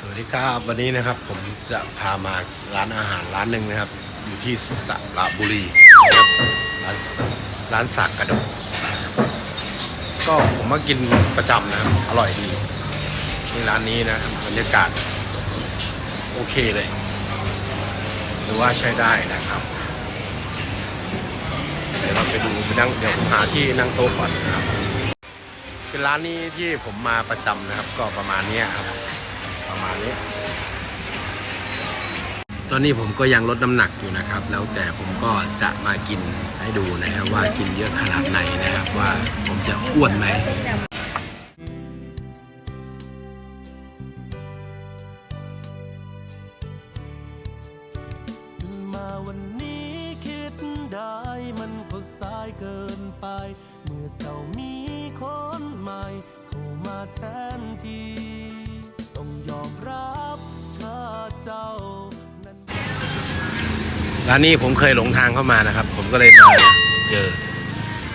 สวัสดีครับวันนี้นะครับผมจะพามาร้านอาหารร้านหนึ่งนะครับ อยู่ที่สระบุรีร้านร้านสักกระดกก็ผมมากินประจำนะครับอร่อยดีที่ร้านนี้นะครับบรรยากาศโอเคเลย หรือว่าใช้ได้นะครับเดี๋ยวเราไปดูไปนั่งเดี๋ยวผมหาที่นั่งโต๊ะก่อนนะครับเป็นร้านนี้ที่ผมมาประจำนะครับ ก็ประมาณนี้ครับ ประมาณนี้ ตอนนี้ผมก็ยังลดน้ำหนักอยู่นะครับ แล้วแต่ผมก็จะมากินให้ดูนะครับว่ากินเยอะขนาดไหนนะครับ ว่าผมจะอ้วนไหมวันนี้คิดได้มันก็สายเกินไป เมื่อเจ้ามีคนใหม่เข้ามาแทน ร้านนี้ผมเคยหลงทางเข้ามานะครับ ผมก็เลยมาเจอ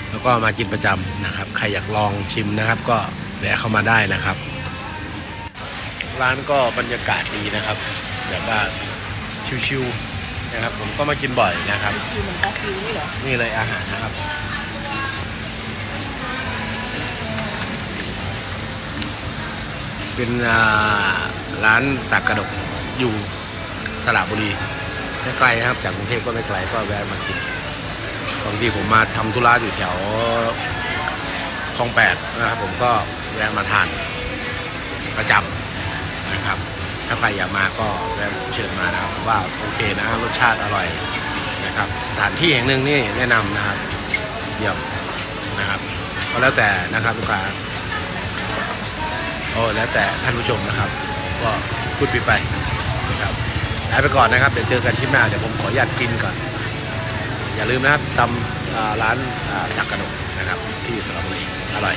แล้วก็มากินประจำนะครับ ใครอยากลองชิมนะครับ ก็แวะเข้ามาได้นะครับ ร้านก็บรรยากาศดีนะครับแบบว่าชิวๆนะครับ ผมก็มากินบ่อยนะครับคือเหมือนกาฟิวนี่เหรอนี่เลยอาหารนะครับเป็นร้านสักกระดกอยู่สระบุรี ไม่ไกลนะครับ จากกรุงเทพก็ไม่ไกลก็แวะมากินบางทีผมมาทำธุระอยู่แถวคลองแปดนะครับ ผมก็แวะมาทานประจำนะครับ ถ้าใครอยากมาก็แวะเชิญมานะครับว่าโอเคนะรสชาติอร่อยนะครับ สถานที่แห่งหนึ่งนี่แนะนำนะครับเยี่ยมนะครับก็แล้วแต่นะครับลูกค้าโอ้แล้วแต่ท่านผู้ชมนะครับ ก็พูดไปไปนะครับ ลาไปก่อนนะครับ เดี๋ยวเจอกันที่หน้า เดี๋ยวผมขออนุญาตกินก่อน อย่าลืมนะครับตำร้านสักกระดกนะครับ ที่สระบุรีอร่อย